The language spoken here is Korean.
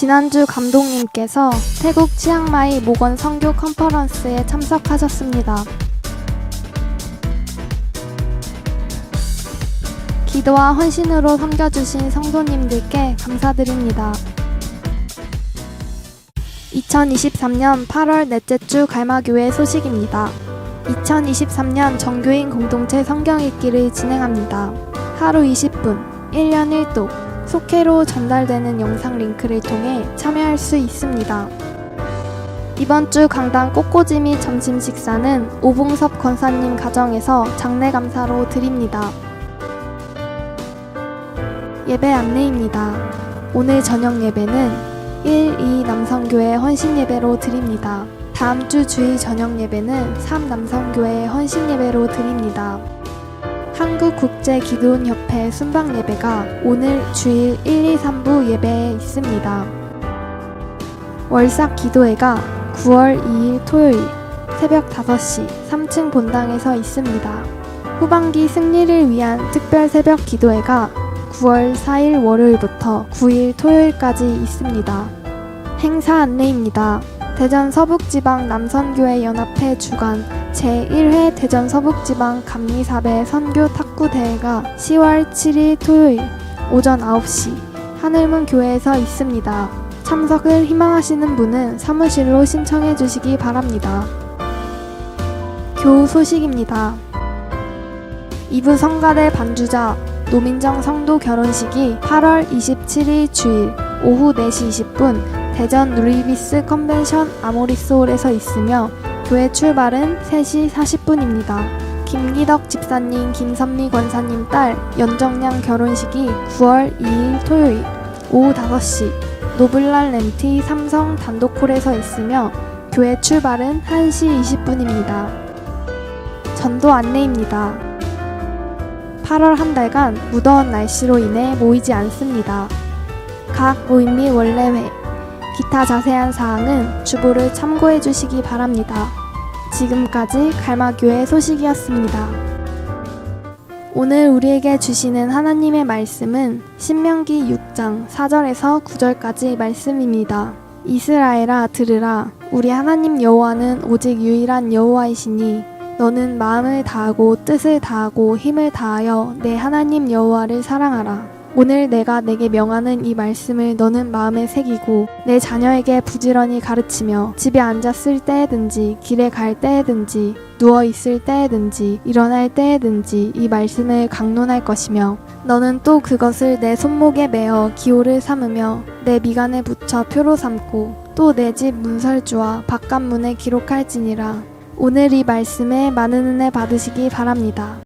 지난주 감독님께서 태국 치앙마이 모건 선교 컨퍼런스에 참석하셨습니다. 기도와 헌신으로 섬겨주신 성도님들께 감사드립니다. 2023년 8월 넷째 주 갈마교회 소식입니다. 2023년 정교인 공동체 성경 읽기를 진행합니다. 하루 20분, 1년 1도, 속회로 전달되는 영상 링크를 통해 참여할 수 있습니다. 이번 주 강당 꽃꽂이미 점심 식사는 오봉섭 권사님 가정에서 장례 감사로 드립니다. 예배 안내입니다. 오늘 저녁 예배는 1, 2 남성교회 헌신 예배로 드립니다. 다음 주 주일 저녁 예배는 3 남성교회 헌신 예배로 드립니다. 한국 국제기도원협회 순방 예배가 오늘 주일 1, 2, 3부 예배에 있습니다. 월삭 기도회가 9월 2일 토요일 새벽 5시 3층 본당에서 있습니다. 후반기 승리를 위한 특별 새벽 기도회가 9월 4일 월요일부터 9일 토요일까지 있습니다. 행사 안내입니다. 대전 서북지방 남선교회 연합회 주관 제1회 대전 서북지방 감리사배 선교 탁구 대회가 10월 7일 토요일 오전 9시 하늘문 교회에서 있습니다. 참석을 희망하시는 분은 사무실로 신청해 주시기 바랍니다. 교우 소식입니다. 2부 성가대 반주자 노민정 성도 결혼식이 8월 27일 주일 오후 4시 20분 대전 누리비스 컨벤션 아모리스홀에서 있으며 교회 출발은 3시 40분입니다. 김기덕 집사님, 김선미 권사님 딸 연정양 결혼식이 9월 2일 토요일 오후 5시 노블랄 렌티 삼성 단독홀에서 있으며 교회 출발은 1시 20분입니다. 전도 안내입니다. 8월 한 달간 무더운 날씨로 인해 모이지 않습니다. 각 모임 및 원래회, 기타 자세한 사항은 주보를 참고해 주시기 바랍니다. 지금까지 갈마교회 소식이었습니다. 오늘 우리에게 주시는 하나님의 말씀은 신명기 6장 4절에서 9절까지 말씀입니다. 이스라엘아 들으라 우리 하나님 여호와는 오직 유일한 여호와이시니 너는 마음을 다하고 뜻을 다하고 힘을 다하여 내 하나님 여호와를 사랑하라. 오늘 내가 내게 명하는 이 말씀을 너는 마음에 새기고 내 자녀에게 부지런히 가르치며 집에 앉았을 때에든지 길에 갈 때에든지 누워 있을 때에든지 일어날 때에든지 이 말씀을 강론할 것이며 너는 또 그것을 내 손목에 매어 기호를 삼으며 내 미간에 붙여 표로 삼고 또 내 집 문설주와 바깥문에 기록할지니라 오늘 이 말씀에 많은 은혜 받으시기 바랍니다.